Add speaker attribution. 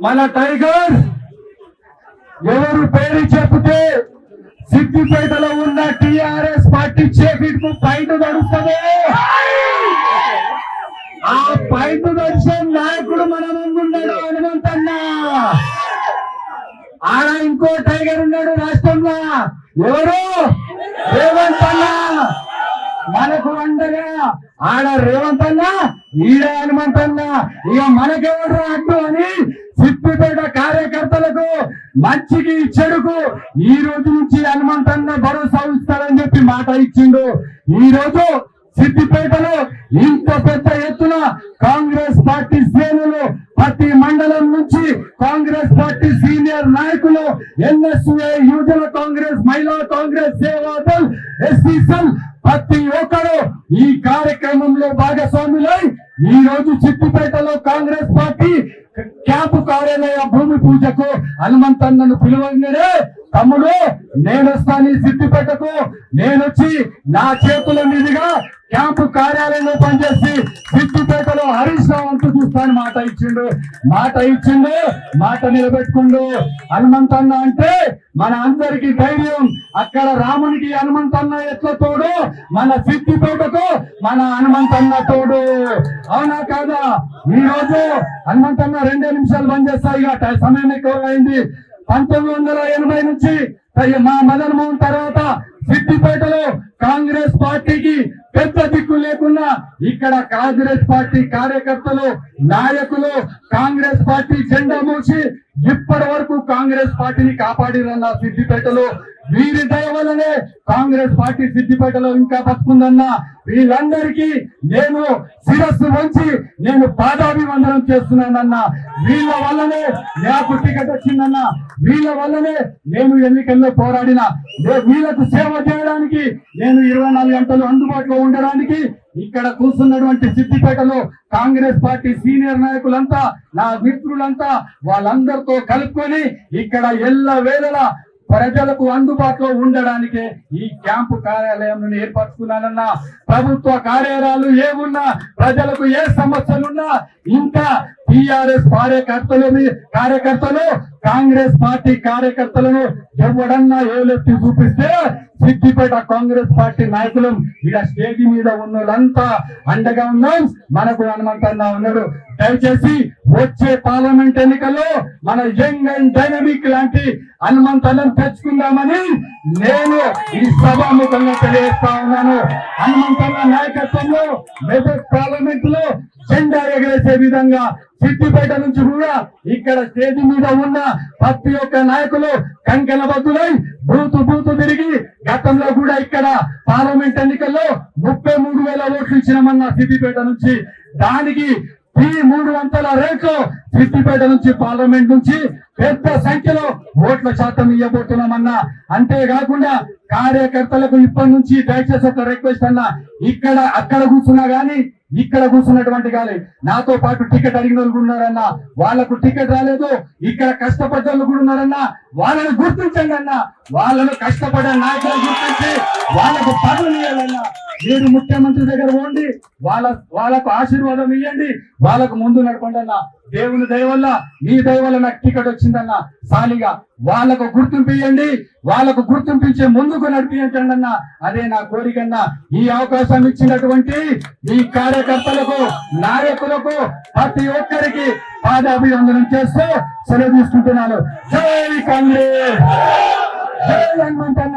Speaker 1: మన టైగర్ ఎవరు పేరు చెప్తే సిద్దిపేటలో ఉన్న టిఆర్ఎస్ పార్టీ చేపిట్కు పైన నడుస్తుంది. ఆ పైన నడిచే నాయకుడు మన ముందున్నాడు హనుమంతన్నా ఆడ ఇంకో టైగర్ ఉన్నాడు రాష్ట్రంలో. ఎవరు? రేవంత్ అన్న. మనకు అండగా ఆడ రేవంత్ అన్న ఈడ హనుమంత్ ఇక మనకెవరు అడ్డు అని సిద్దిపేట కార్యకర్తలకు మంచికి చెడుకు ఈ రోజు నుంచి హనుమంతన్న భరోసా ఇస్తారని చెప్పి మాట ఇచ్చిండు. ఈ రోజు సిద్దిపేటలో ఇంత పెద్ద ఎత్తున కాంగ్రెస్ పార్టీ శ్రేణులు ప్రతి మండలం నుంచి కాంగ్రెస్ పార్టీ సీనియర్ నాయకులు ఎన్ఎస్ఏ యువజన కాంగ్రెస్ మహిళా కాంగ్రెస్ సేవాదల్ ఎస్సీ సెల్ ప్రతి ఒక్కరు ఈ కార్యక్రమంలో భాగస్వాములై ఈ రోజు చిట్టుపేటలో కాంగ్రెస్ పార్టీ క్యాంపు కార్యాలయ భూమి పూజకు హనుమంతన్నను పిలువగానే తమ్ముడు నేను వస్తాను ఈ నేను నేనొచ్చి నా చేతుల మీదుగా క్యాంపు కార్యాలయంలో పనిచేసి సిద్దిపేటలో హరీష్ రావు అంటూ చూస్తాను మాట ఇచ్చిండు. మాట ఇచ్చిండు మాట నిలబెట్టుకుండు. హనుమంతన్న అంటే మన అందరికి ధైర్యం. అక్కడ రామునికి హనుమంతన్న ఎట్ల తోడు? మన సిద్దిపేటకు మన హనుమంతన్న తోడు. అవునా కాదా? ఈ రోజు హనుమంతన్న రెండే నిమిషాలు పనిచేస్తాయి చేస్తాయి ఇక సమయం ఎక్కువ అయింది. పంతొమ్మిది వందల ఎనభై నుంచి మా మదన్ మోహన్ తర్వాత సిద్దిపేటలో కాంగ్రెస్ పార్టీకి పెద్ద దిక్కు లేకున్నా ఇక్కడ కాంగ్రెస్ పార్టీ కార్యకర్తలు నాయకులు కాంగ్రెస్ పార్టీ జెండా మూసి ఇప్పటి వరకు కాంగ్రెస్ పార్టీని కాపాడిరన్న సిద్దిపేటలో వీరి దయ వల్లనే కాంగ్రెస్ పార్టీ సిద్దిపేటలో ఇంకా బతుకుందన్న వీళ్ళందరికీ నేను శిరస్సు వంచి నేను పాదాభివందనం చేస్తున్నానన్న వీళ్ళ వల్లనే నాకు టికెట్ వచ్చిందన్న వీళ్ళ వల్లనే నేను ఎన్నికల్లో పోరాడిన. వీళ్ళకు సేవ చేయడానికి నేను ఇరవై నాలుగు గంటలు అందుబాటులో ఉండడానికి ఇక్కడ కూర్చున్నటువంటి సిద్దిపేటలో కాంగ్రెస్ పార్టీ సీనియర్ నాయకులంతా నా మిత్రులంతా వాళ్ళందరితో కలుపుకొని ఇక్కడ ఎల్ల వేళలా ప్రజలకు అందుబాటులో ఉండడానికే ఈ క్యాంపు కార్యాలయం ఏర్పరచుకున్నానన్నా ప్రభుత్వ కార్యాలయాలు ఏమున్నా ప్రజలకు ఏ సమస్యలున్నా ఇంకా టిఆర్ఎస్ కార్యకర్తలు కార్యకర్తలు కాంగ్రెస్ పార్టీ కార్యకర్తలను ఎవడన్నా ఏలెత్తి చూపిస్తే సిద్దిపేట కాంగ్రెస్ పార్టీ నాయకులు ఇక్కడ స్టేజ్ మీద ఉన్నోళ్ళంతా అండగా ఉన్నాం. మనకు హనుమంతన్నా ఉన్నాడు. దయచేసి వచ్చే పార్లమెంట్ ఎన్నికల్లో మన యంగ్ అండ్ డైనమిక్ లాంటి హనుమంతనం తెచ్చుకుందామని నేను ఈ సభాముఖంగా తెలియజేస్తా ఉన్నాను. హనుమంతన్న నాయకత్వంలో మెదక్ పార్లమెంట్లో జెండా ఎగరేసే విధంగా సిద్దిపేట నుంచి కూడా ఇక్కడ స్టేజ్ మీద ఉన్న ప్రతి ఒక్క నాయకులు కంకెల బద్దులై బూతు బూతు తిరిగి గతంలో కూడా ఇక్కడ పార్లమెంట్ ఎన్నికల్లో ముప్పై మూడు వేల ఓట్లు ఇచ్చినామన్న సిద్దిపేట నుంచి. దానికి ఈ మూడు వందల రేట్లు సిద్దిపేట నుంచి పార్లమెంట్ నుంచి పెద్ద సంఖ్యలో ఓట్ల శాతం ఇవ్వబోతున్నామన్నా. అంతేకాకుండా కార్యకర్తలకు ఇప్పటి నుంచి దయచేసి ఒక రిక్వెస్ట్ అన్న. ఇక్కడ అక్కడ కూర్చున్నా గానీ ఇక్కడ కూర్చున్నటువంటి గాలి. నాతో పాటు టికెట్ అడిగిన వాళ్ళు కూడా ఉన్నారన్న. వాళ్ళకు టికెట్ రాలేదు. ఇక్కడ కష్టపడ్డ వాళ్ళు కూడా ఉన్నారన్న. వాళ్ళని గుర్తించండి అన్న. వాళ్ళను కష్టపడే నాయకులు గుర్తించండి. వాళ్ళకు పనులు ఇవ్వాలన్నా. మీరు ముఖ్యమంత్రి దగ్గర పోండి వాళ్ళ వాళ్ళకు ఆశీర్వాదం ఇవ్వండి వాళ్ళకు ముందు నడపండి అన్న. దేవుని దయవల్ల మీ దయవల్ల నాకు టికెట్ వచ్చిందన్న సాలిగా వాళ్ళకు గుర్తింపు ఇవ్వండి వాళ్ళకు గుర్తింపించే ముందుకు నడిపించండి అన్న. అదే నా కోరికన్నా ఈ అవకాశం ఇచ్చినటువంటి ఈ కార్యకర్తలకు నాయకులకు ప్రతి ఒక్కరికి పాదాభివందనం చేస్తూ సెలవు తీసుకుంటున్నాను. జై కాంగ్రెస్! జై హనుమంతన్న